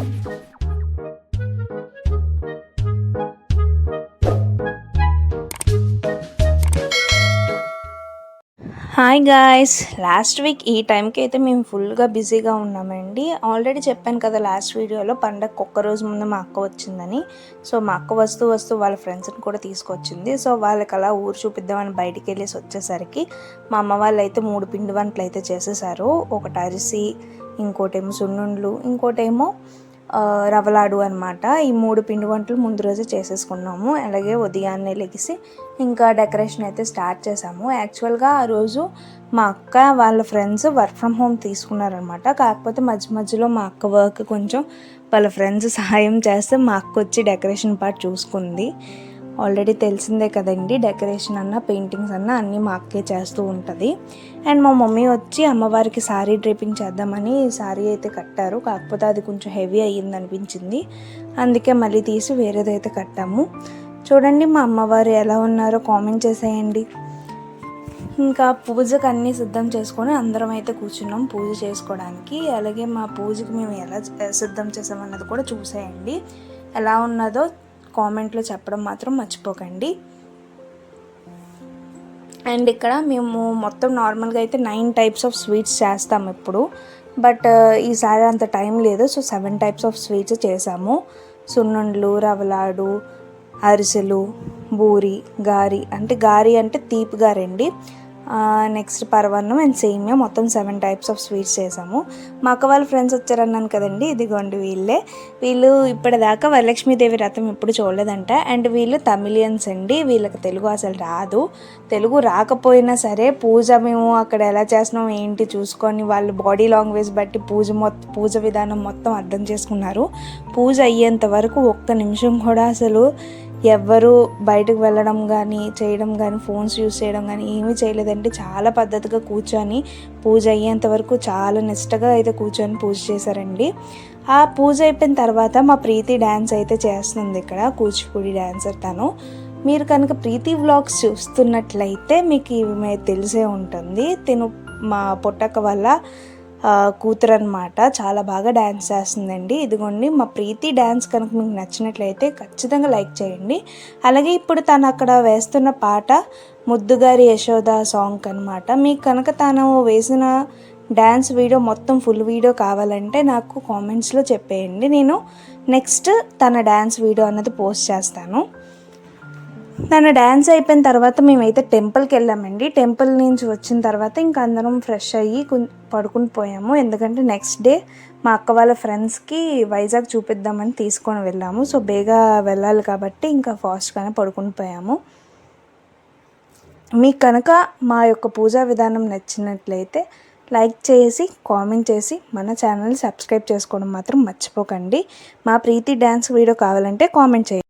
Hi guys last week ఈ టైంకి అయితే మేము ఫుల్గా బిజీగా ఉన్నామండి. ఆల్రెడీ చెప్పాను కదా లాస్ట్ వీడియోలో పండగ ఒక్క రోజు ముందు మా అక్క వచ్చిందని. సో మా అక్క వస్తూ వస్తూ వాళ్ళ ఫ్రెండ్స్ని కూడా తీసుకొచ్చింది. సో వాళ్ళకి అలా ఊరు చూపిద్దామని బయటికి వెళ్ళేసి వచ్చేసరికి మా అమ్మ వాళ్ళు అయితే మూడు పిండి వంటలు అయితే చేసేసారు. ఒకటి అరిసి ఇంకోటేమో సున్నుండ్లు ఇంకోటేమో రవ్వలాడు అనమాట ఈ మూడు పిండి వంటలు ముందు రోజే చేసేసుకున్నాము. అలాగే ఉదయాన్నే లెగిసి ఇంకా డెకరేషన్ అయితే స్టార్ట్ చేసాము యాక్చువల్గా ఆ రోజు మా అక్క వాళ్ళ ఫ్రెండ్స్ వర్క్ ఫ్రమ్ హోమ్ తీసుకున్నారనమాట కాకపోతే మధ్య మధ్యలో మా అక్క వర్క్ కొంచెం వాళ్ళ ఫ్రెండ్స్ సహాయం చేస్తే మా అక్క వచ్చి డెకరేషన్ పార్ట్ చూసుకుంది. ఆల్రెడీ తెలిసిందే కదండి డెకరేషన్ అన్న పెయింటింగ్స్ అన్న అన్నీ మా అక్కే చేస్తూ ఉంటుంది. అండ్ మా మమ్మీ వచ్చి అమ్మవారికి శారీ డ్రేపింగ్ చేద్దామని శారీ అయితే కట్టారు. కాకపోతే అది కొంచెం హెవీ అయ్యింది అనిపించింది. అందుకే మళ్ళీ తీసి వేరేదైతే కట్టాము. చూడండి మా అమ్మవారు ఎలా ఉన్నారో కామెంట్ చేసేయండి. ఇంకా పూజకు అన్నీ సిద్ధం చేసుకొని అందరం అయితే కూర్చున్నాం పూజ చేసుకోవడానికి. అలాగే మా పూజకి మేము ఎలా సిద్ధం చేసామన్నది కూడా చూసేయండి. ఎలా ఉన్నదో కామెంట్లో చెప్పడం మాత్రం మర్చిపోకండి. అండ్ ఇక్కడ మేము మొత్తం నార్మల్గా అయితే నైన్ టైప్స్ ఆఫ్ స్వీట్స్ చేస్తాం ఇప్పుడు. బట్ ఈసారి అంత టైం లేదు. So seven types of sweets చేసాము. సున్నుండ్లు రవలాడు అరిసెలు బూరి గారి. అంటే గారి అంటే తీపి గారండి నెక్స్ట్ పరవన్నం అండ్ సేమియా మొత్తం సెవెన్ టైప్స్ ఆఫ్ స్వీట్స్ చేసాము. మా అక్క వాళ్ళ ఫ్రెండ్స్ వచ్చారన్నాను కదండి ఇదిగోండి వీళ్ళే. వీళ్ళు ఇప్పటిదాకా వరలక్ష్మీదేవి రథం ఎప్పుడు చూడలేదంట. అండ్ వీళ్ళు తమిళియన్స్ అండి వీళ్ళకి తెలుగు అసలు రాదు. తెలుగు రాకపోయినా సరే పూజ మేము అక్కడ ఎలా చేస్తున్నాం ఏంటి చూసుకొని వాళ్ళు బాడీ లాంగ్వేజ్ బట్టి పూజ మొత్తం పూజ విధానం మొత్తం అర్థం చేసుకున్నారు. పూజ అయ్యేంత వరకు ఒక్క నిమిషం కూడా అసలు ఎవ్వరూ బయటకు వెళ్ళడం కానీ చేయడం కానీ ఫోన్స్ యూస్ చేయడం కానీ ఏమీ చేయలేదంటే చాలా పద్ధతిగా కూర్చొని పూజ అయ్యేంత వరకు చాలా నిష్టగా అయితే కూర్చొని పూజ చేశారండి. ఆ పూజ అయిపోయిన తర్వాత మా ప్రీతి డ్యాన్స్ అయితే చేస్తుంది ఇక్కడ కూచిపూడి డ్యాన్సర్ తను. మీరు కనుక ప్రీతి వ్లాగ్స్ చూస్తున్నట్లయితే మీకు ఇవి తెలిసే ఉంటుంది. తిను మా పుట్టక వల్ల కూతురు అనమాట చాలా బాగా డ్యాన్స్ చేస్తుందండి. ఇదిగోండి మా ప్రీతి డ్యాన్స్ కనుక మీకు నచ్చినట్లయితే ఖచ్చితంగా లైక్ చేయండి. అలాగే ఇప్పుడు తను అక్కడ వేస్తున్న పాట ముద్దుగారి యశోద సాంగ్ అనమాట మీకు కనుక తను వేసిన డ్యాన్స్ వీడియో మొత్తం ఫుల్ వీడియో కావాలంటే నాకు కామెంట్స్లో చెప్పేయండి. నేను నెక్స్ట్ తన డ్యాన్స్ వీడియో అన్నది పోస్ట్ చేస్తాను. నన్ను డ్యాన్స్ అయిపోయిన తర్వాత మేమైతే టెంపుల్కి వెళ్ళామండి. టెంపుల్ నుంచి వచ్చిన తర్వాత ఇంకా అందరం ఫ్రెష్ అయ్యి పడుకుని పోయాము. ఎందుకంటే నెక్స్ట్ డే మా అక్క వాళ్ళ ఫ్రెండ్స్కి వైజాగ్ చూపిద్దామని తీసుకొని వెళ్ళాము. సో బేగా వెళ్ళాలి కాబట్టి ఇంకా ఫాస్ట్గానే పడుకుని పోయాము. మీకు కనుక మా యొక్క పూజా విధానం నచ్చినట్లయితే లైక్ చేసి కామెంట్ చేసి మన ఛానల్ సబ్స్క్రైబ్ చేసుకోవడం మాత్రం మర్చిపోకండి. మా ప్రీతి డ్యాన్స్ వీడియో కావాలంటే కామెంట్ చేయండి.